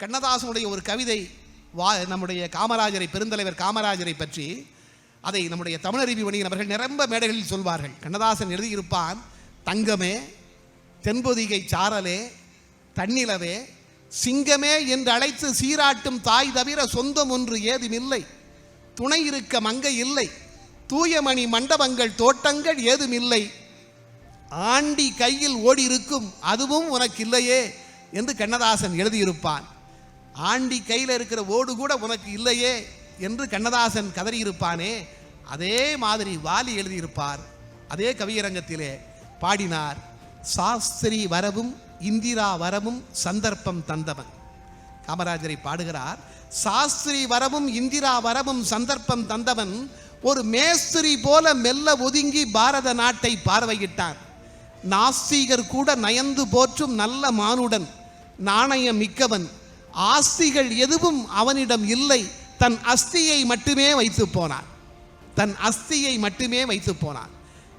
கண்ணதாசனுடைய ஒரு கவிதை வா நம்முடைய காமராஜரை பெருந்தலைவர் காமராஜரை பற்றி அதை நம்முடைய தமிழறிவி வணிகன் அவர்கள் நிரம்ப மேடைகளில் சொல்வார்கள். கண்ணதாசன் எழுதியிருப்பான் தங்கமே தென்பொதிகை சாரலே தன்னிலவே சிங்கமே என்று அழைத்து சீராட்டும் தாய் தவிர சொந்தம் ஒன்று ஏதுமில்லை. துணை இருக்க மங்கை இல்லை. தூயமணி மண்டபங்கள் தோட்டங்கள் ஏதுமில்லை. ஆண்டி கையில் ஓடி இருக்கும் அதுவும் உனக்கு இல்லையே என்று கண்ணதாசன் எழுதியிருப்பான். ஆண்டி கையில் இருக்கிற ஓடு கூட உனக்கு இல்லையே என்று கண்ணதாசன் கதறியிருப்பானே. அதே மாதிரி வாலி எழுதியிருப்பார். அதே கவியரங்கத்திலே பாடினார் சாஸ்திரி வரவும் இந்திரா வரவும் சந்தர்ப்பம் தந்தவன். காமராஜரை பாடுகிறார் சாஸ்திரி வரவும் இந்திரா வரவும் சந்தர்ப்பம் தந்தவன் ஒரு மேஸ்திரி போல மெல்ல ஒதுங்கி பாரத நாட்டை பார்வையிட்டான். நாஸ்திகர் கூட நயந்து போற்றும் நல்ல மானுடன் நாணயம் மிக்கவன் ஆஸ்திகள் எதுவும் அவனிடம் இல்லை. தன் அஸ்தியை மட்டுமே வைத்து போனான். தன் அஸ்தியை மட்டுமே வைத்து போனான்.